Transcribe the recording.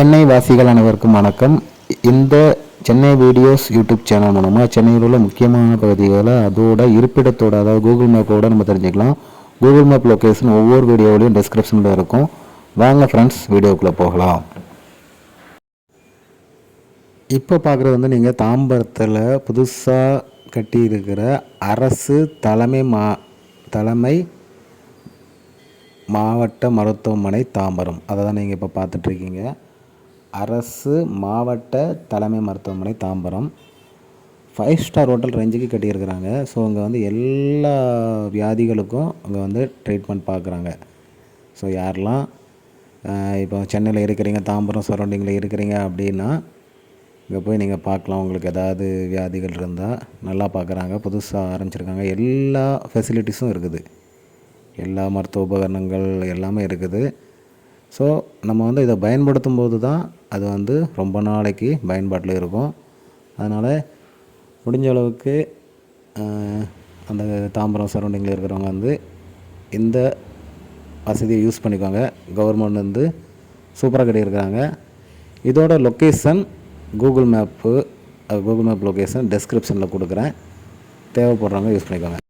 சென்னை வாசிகள் அனைவருக்கும் வணக்கம். இந்த சென்னை வீடியோஸ் யூடியூப் சேனல் மூலமாக சென்னையில் உள்ள முக்கியமான பகுதிகளை அதோட இருப்பிடத்தோட அதாவது கூகுள் மேப்போட நம்ம தெரிஞ்சுக்கலாம். கூகுள் மேப் லொக்கேஷன் ஒவ்வொரு வீடியோவிலையும் டிஸ்கிரிப்ஷனில் இருக்கும். வாங்க ஃப்ரெண்ட்ஸ் வீடியோக்குள்ளே போகலாம். இப்போ பார்க்குறது வந்து நீங்கள் தாம்பரத்தில் புதுசாக கட்டியிருக்கிற அரசு தலைமை மா தலைமை மாவட்ட மருத்துவமனை தாம்பரம். அதை தான் நீங்கள் இப்போ பார்த்துட்ருக்கீங்க அரசு மாவட்ட தலைமை மருத்துவமனை தாம்பரம். ஃபைவ் ஸ்டார் ஹோட்டல் ரேஞ்சுக்கு கட்டியிருக்கிறாங்க. ஸோ அங்கே வந்து எல்லா வியாதிகளுக்கும் அங்கே வந்து ட்ரீட்மெண்ட் பார்க்குறாங்க. ஸோ யாரெல்லாம் இப்போ சென்னையில் இருக்கிறீங்க தாம்பரம் சரௌண்டிங்கில் இருக்கிறீங்க அப்படின்னா இங்கே போய் நீங்கள் பார்க்கலாம். உங்களுக்கு ஏதாவது வியாதிகள் இருந்தால் நல்லா பார்க்குறாங்க. புதுசாக ஆரம்பிச்சிருக்காங்க. எல்லா ஃபெசிலிட்டிஸும் இருக்குது. எல்லா மருத்துவ உபகரணங்கள் எல்லாமே இருக்குது. ஸோ நம்ம வந்து இதை பயன்படுத்தும் போது தான் அது வந்து ரொம்ப நாளைக்கு பயன்பாட்டில் இருக்கும். அதனால் முடிஞ்ச அளவுக்கு அந்த தாம்பரம் சரௌண்டிங்கில் இருக்கிறவங்க வந்து இந்த வசதியை யூஸ் பண்ணிக்கோங்க. கவர்மெண்ட் வந்து சூப்பராக கட்டியிருக்கிறாங்க. இதோட location Google map Google map location டெஸ்கிரிப்ஷனில் கொடுக்குறேன். தேவைப்படுறவங்க யூஸ் பண்ணிக்கோங்க.